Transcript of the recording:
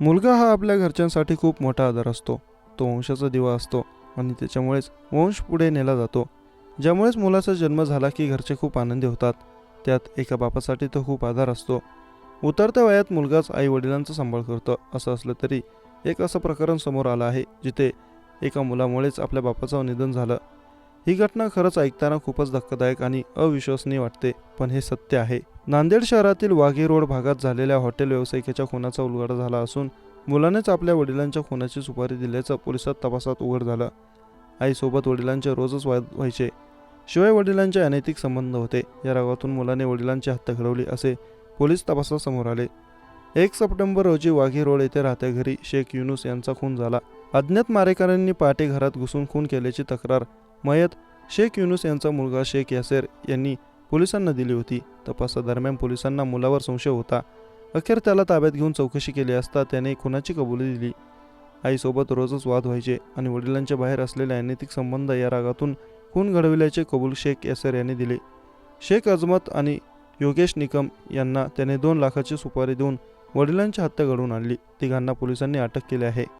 मुलगा हा आपल्या घरच्यांसाठी खूप मोठा आधार असतो. तो वंशाचा दिवा असतो आणि त्याच्यामुळेच वंश पुढे नेला जातो. ज्यामुळेच मुलाचा जन्म झाला की घरचे खूप आनंदी होतात. त्यात एका बापासाठी तो खूप आधार असतो. उतरत्या वयात मुलगाच आई वडिलांचा सांभाळ करतो. असं असलं तरी एक असं प्रकरण समोर आलं आहे जिथे एका मुलामुळेच आपल्या बापाचं निधन झालं. ही घटना खरंच ऐकताना खूपच धक्कादायक आणि अविश्वसनीय वाटते पण हे सत्य आहे. नांदेड शहरातील वाघे रोड भागात झालेल्या हॉटेल व्यावसायिकाच्या खुनाचा उलगडा झाला असून मुलानेच आपल्या वडिलांच्या खुनाची सुपारी दिल्याचं पोलिसात तपासात उघड झालं. आईसोबत वडिलांचे रोजच वाद व्हायचे. शिवाय वडिलांचे अनैतिक संबंध होते. या रागातून मुलाने वडिलांची हत्या घडवली असे पोलीस तपासात समोर आले. एक सप्टेंबर रोजी वाघे रोड येथे राहत्या घरी शेख युनुस यांचा खून झाला. अज्ञात मारेकऱ्यांनी पहाटे घरात घुसून खून केल्याची तक्रार मयत शेख युनुस यांचा मुलगा शेख यासेर यांनी पोलिसांना दिली होती. तपासादरम्यान पोलिसांना मुलावर संशय होता. अखेर त्याला ताब्यात घेऊन चौकशी केली असता त्याने खुनाची कबुली दिली. आईसोबत रोजच वाद व्हायचे आणि वडिलांच्या बाहेर असलेले अनैतिक संबंध या रागातून खून घडविल्याचे कबूल शेख यासर यांनी दिले. शेख अजमत आणि योगेश निकम यांना त्याने दोन लाखाची सुपारी देऊन वडिलांची हत्या घडवून आणली. तिघांना पोलिसांनी अटक केली आहे.